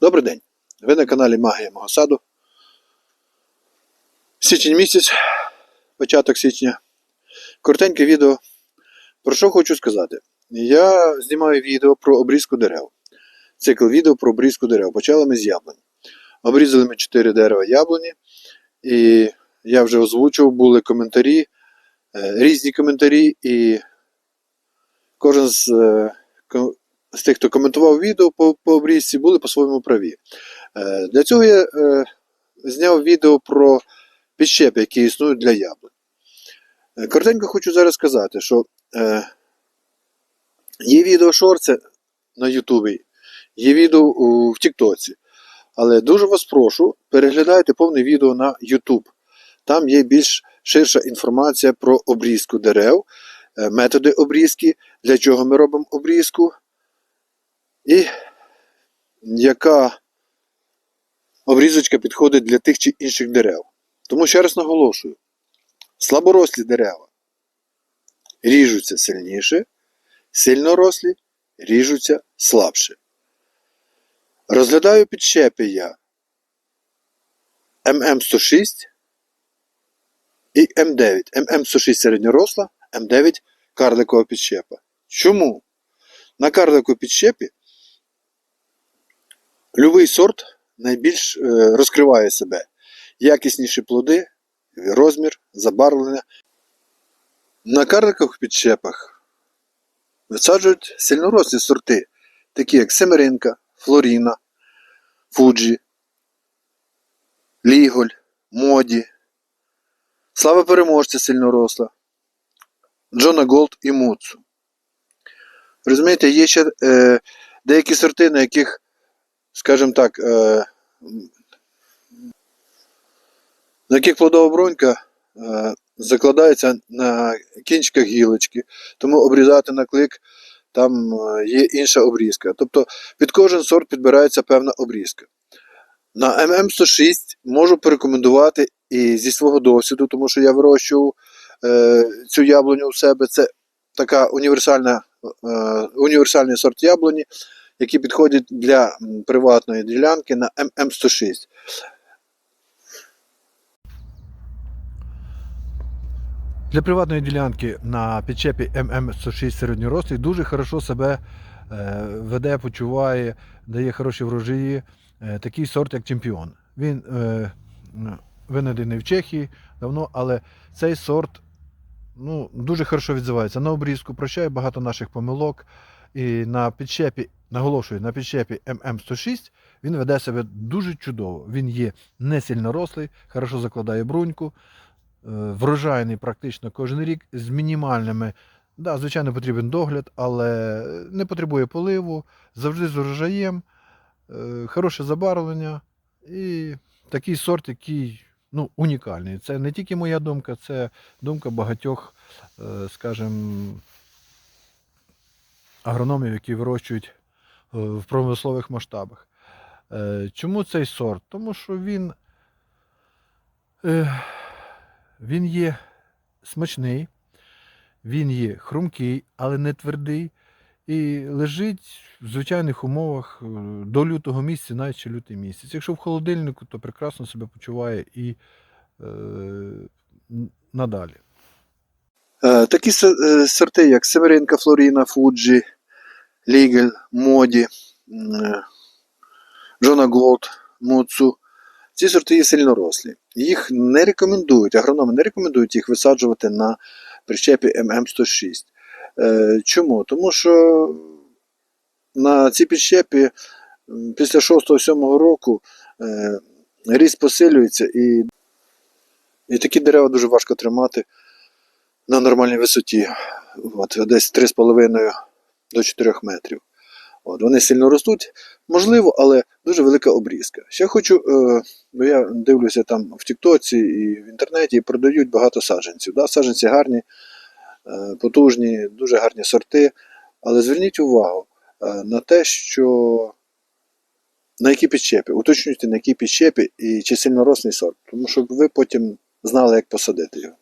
Добрий день! Ви на каналі Магія мого саду. Січень місяць, початок січня. Коротеньке відео. Про що хочу сказати? Я знімаю відео про обрізку дерев. Цикл відео про обрізку дерев. Почали ми з яблунь. Обрізали ми 4 дерева яблуні. І я вже озвучив, були коментарі, е, різні коментарі, і кожен з, е, з тих, хто коментував відео по, по обрізці, були по-своєму праві. Е, Для цього я е, зняв відео про підщепи, які існують для яблунь. Е, Коротенько хочу зараз сказати, що е, є відео шорти на Ютубі, є відео у- в Тіктоці. Але дуже вас прошу, переглядайте повне відео на YouTube. Там є більш ширша інформація про обрізку дерев, методи обрізки, для чого ми робимо обрізку, і яка обрізочка підходить для тих чи інших дерев. Тому ще раз наголошую: слаборослі дерева ріжуться сильніше, сильнорослі ріжуться слабше. Розглядаю підщепи я ММ106 і М9. ММ106 середньоросла, М9 карликова підщепа. Чому? На карликовій підщепі Любий сорт найбільш е, розкриває себе. Якісніші плоди, розмір, забарвлення. На карликових підщепах висаджують сильнорослі сорти, такі як Семеринка, Флоріна, Фуджі, Ліголь, Моді, Слава переможця сильноросла, Джона Голд і Муцу. Розумієте, є ще е, деякі сорти, на яких скажімо так, е, на яких плодова бронька е, закладається на кінчиках гілочки, тому обрізати на клик там е, є інша обрізка. Тобто під кожен сорт підбирається певна обрізка. На ММ106 можу порекомендувати і зі свого досвіду, тому що я вирощував е, цю яблуню у себе. Це така універсальна, е, універсальний сорт яблуні які підходять для приватної ділянки на ММ106. Для приватної ділянки на підчепі ММ106 середньорослий дуже хорошо себе е, веде, почуває, дає хороші врожаї. е, Такий сорт, як чемпіон. Він е, винайдений в Чехії давно, але цей сорт ну, дуже хорошо відзивається на обрізку, прощає багато наших помилок. І на підщепі, наголошую, на підщепі ММ106 він веде себе дуже чудово. Він є не сильно рослий, хорошо закладає бруньку, е, врожайний практично кожен рік з мінімальними. Да, звичайно, потрібен догляд, але не потребує поливу, завжди з урожаєм, е, хороше забарвлення і такий сорт, який ну, унікальний. Це не тільки моя думка, це думка багатьох, е, скажімо, агрономів, які вирощують е, в промислових масштабах. Е, Чому цей сорт? Тому що він, е, він є смачний, він є хрумкий, але не твердий. І лежить в звичайних умовах до лютого місяця, навіть ще лютий місяць. Якщо в холодильнику, то прекрасно себе почуває і е, надалі. Е, Такі е, сорти, як Северинка, Флоріна, Фуджі, Лігель, Моді, е, Джона Голд, Муцу. Ці сорти є сильнорослі. Їх не рекомендують, агрономи не рекомендують їх висаджувати на прищепі ММ106. Е, Чому? Тому що на цій підщепі після 6-7 року ріст посилюється і, і такі дерева дуже важко тримати на нормальній висоті. От, десь 3,5 до 4 метрів. От, вони сильно ростуть, можливо, але дуже велика обрізка. Ще хочу, е, бо я дивлюся там в Тіктоці і в інтернеті і продають багато саджанців. Да? Саджанці гарні, е, потужні, дуже гарні сорти. Але зверніть увагу е, на те, що на які підщепи, уточнюйте, на які підщепи і чи сильнорослий сорт, тому щоб ви потім знали, як посадити його.